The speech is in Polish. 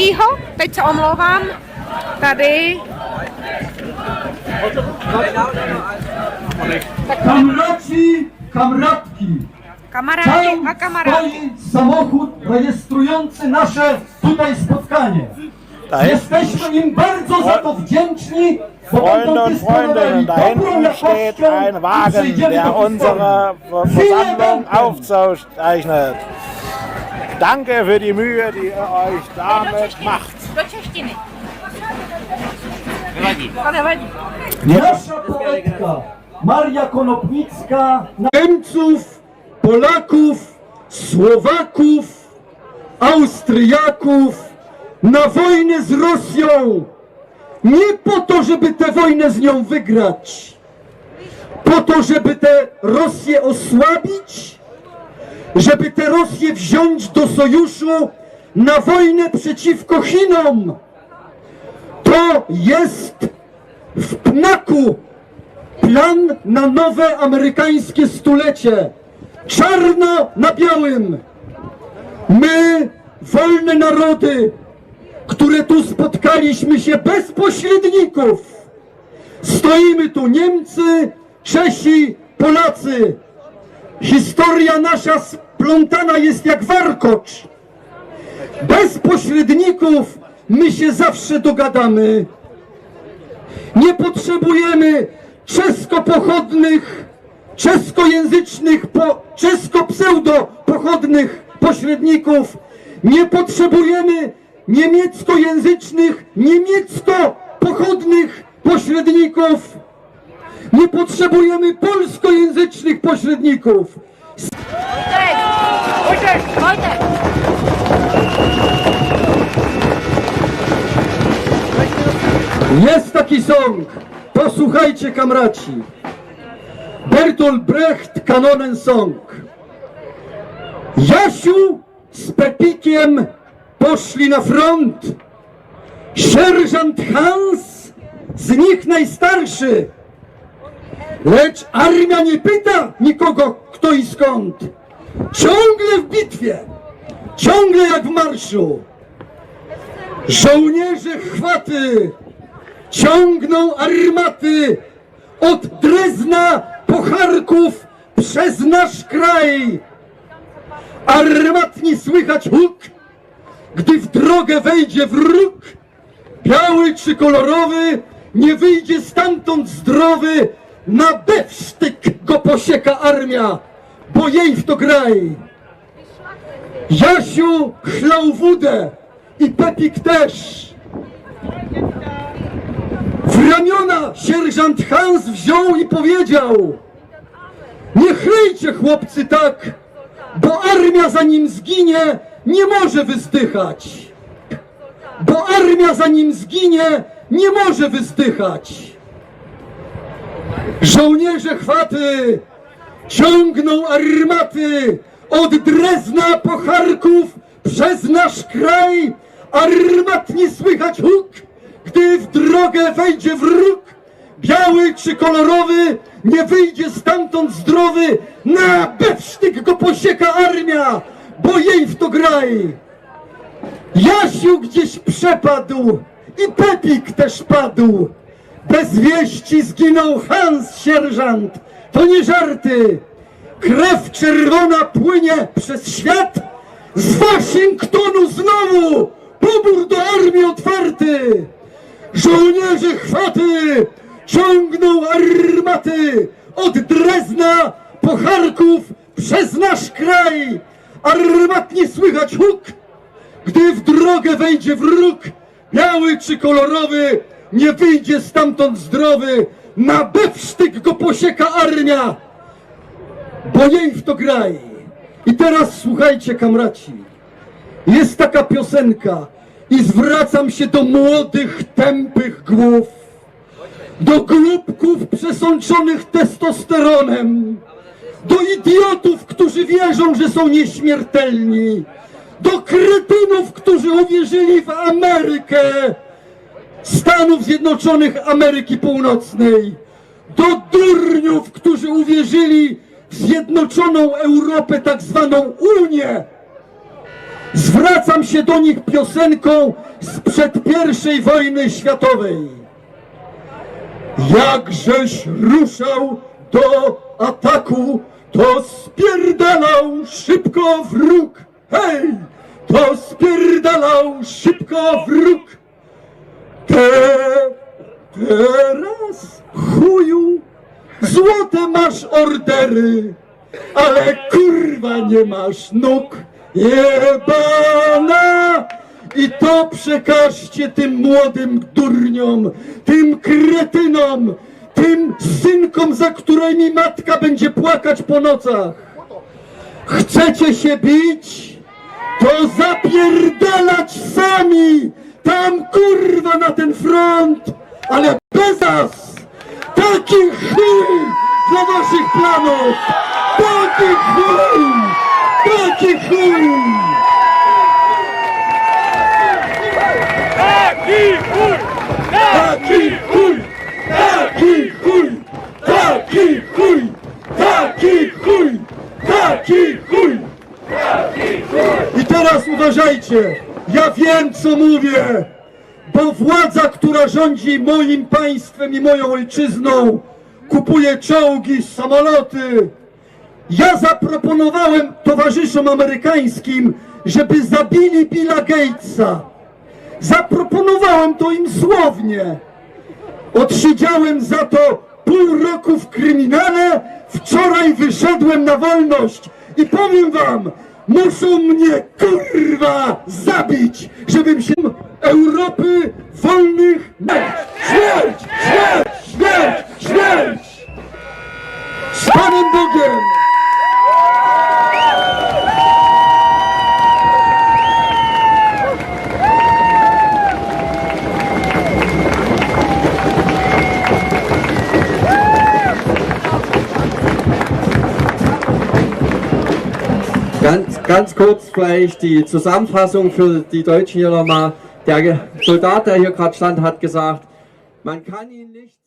Polského, teď se omlouvám. Tady. Kamraci, kamratki, Kamarádi tam a kamarádi. stoi samochód rejestrujący nasze tutaj spotkanie. Jesteśmy im bardzo za to wdzięczni, bo Freunde und Freundinnen, da hinten steht ein Wagen, der unsere Versammlung Dank. aufzeichnet. Danke für die Mühe, die ihr euch damit macht. Nasza poetka Maria Konopnicka Niemców, Polaków, Słowaków, Austriaków na wojnę z Rosją. Nie po to, żeby tę wojnę z nią wygrać, po to, żeby tę Rosję osłabić, żeby tę Rosję wziąć do sojuszu na wojnę przeciwko Chinom. To jest w pnaku plan na nowe amerykańskie stulecie. Czarno na białym. My, wolne narody, które tu spotkaliśmy się bez pośredników. Stoimy tu Niemcy, Czesi, Polacy. Historia nasza splątana jest jak warkocz. Bez pośredników my się zawsze dogadamy. Nie potrzebujemy czesko-pochodnych, czeskojęzycznych, po, czesko-pseudo-pochodnych pośredników. Nie potrzebujemy niemieckojęzycznych, niemiecko-pochodnych pośredników. Nie potrzebujemy polskojęzycznych pośredników. Vojtek! Jest taki song. Posłuchajcie, kamraci. Bertolt Brecht, kanonen song. Jasiu z Pepikiem poszli na front. Sierżant Hans, z nich najstarszy. Lecz armia nie pyta nikogo, kto i skąd. Ciągle w bitwie, ciągle jak w marszu. Żołnierze chwaty ciągną armaty od Drezna po Charków przez nasz kraj. Armatni słychać huk, gdy w drogę wejdzie wróg. Biały czy kolorowy, nie wyjdzie stamtąd zdrowy. Na bewsztyk go posieka armia, bo jej w to graj. Jasiu chlał wódę i Pepik też. W ramiona sierżant Hans wziął i powiedział Nie chryjcie chłopcy tak, bo armia zanim zginie nie może wyzdychać. Bo armia zanim zginie nie może wyzdychać. Żołnierze chwaty ciągną armaty od Drezna po Charków przez nasz kraj. Armat nie słychać huk, gdy w drogę wejdzie wróg. Biały czy kolorowy, nie wyjdzie stamtąd zdrowy. Na bewsztyk go posieka armia, bo jej w to graj. Jasiu gdzieś przepadł i Pepik też padł. Bez wieści zginął Hans sierżant. To nie żarty. Krew czerwona płynie przez świat. Z Waszyngtonu znowu pobór do armii otwarty. Żołnierze chwaty ciągną armaty od Drezna po Charków przez nasz kraj. Armat nie słychać huk, gdy w drogę wejdzie wróg, biały czy kolorowy, nie wyjdzie stamtąd zdrowy, na bewsztyk go posieka armia, bo jej w to graj. I teraz słuchajcie, kamraci, jest taka piosenka i zwracam się do młodych, tępych głów, do głupków przesączonych testosteronem, do idiotów, którzy wierzą, że są nieśmiertelni, do kretynów, którzy uwierzyli w Amerykę Stanów Zjednoczonych Ameryki Północnej, do durniów, którzy uwierzyli w zjednoczoną Europę, tak zwaną Unię. Zwracam się do nich piosenką sprzed I wojny światowej. Jakżeś ruszał do ataku, to spierdalał szybko wróg. Hej! To spierdalał szybko wróg. Te, teraz, chuju, złote masz ordery, ale kurwa nie masz nóg. Jebana! I to przekażcie tym młodym durniom, tym kretynom, tym synkom, za którymi matka będzie płakać po nocach. Chcecie się bić? To zapierdalać sami! Tam kurwa na ten front! Ale bez nas! Taki chuj planów! Taki chuj! Taki chuj! Taki chuj! Taki chuj! Taki chuj! Taki chuj! Taki chuj! Taki chuj! I teraz uważajcie! Ja wiem, co mówię! Bo władza, która rządzi moim państwem i moją ojczyzną, kupuje czołgi, samoloty. Ja zaproponowałem towarzyszom amerykańskim, żeby zabili Billa Gatesa. Zaproponowałem to im słownie. Odsiedziałem za to pół roku w kryminale, wczoraj wyszedłem na wolność i powiem wam, muszą mnie kurwa zabić, żebym się Europy wolnych śmierć, śmierć, śmierć, śmierć! Panem Bogiem! Ganz, ganz kurz vielleicht die Zusammenfassung für die Deutschen hier nochmal. Der Soldat, der hier gerade stand, hat gesagt, man kann ihn nicht.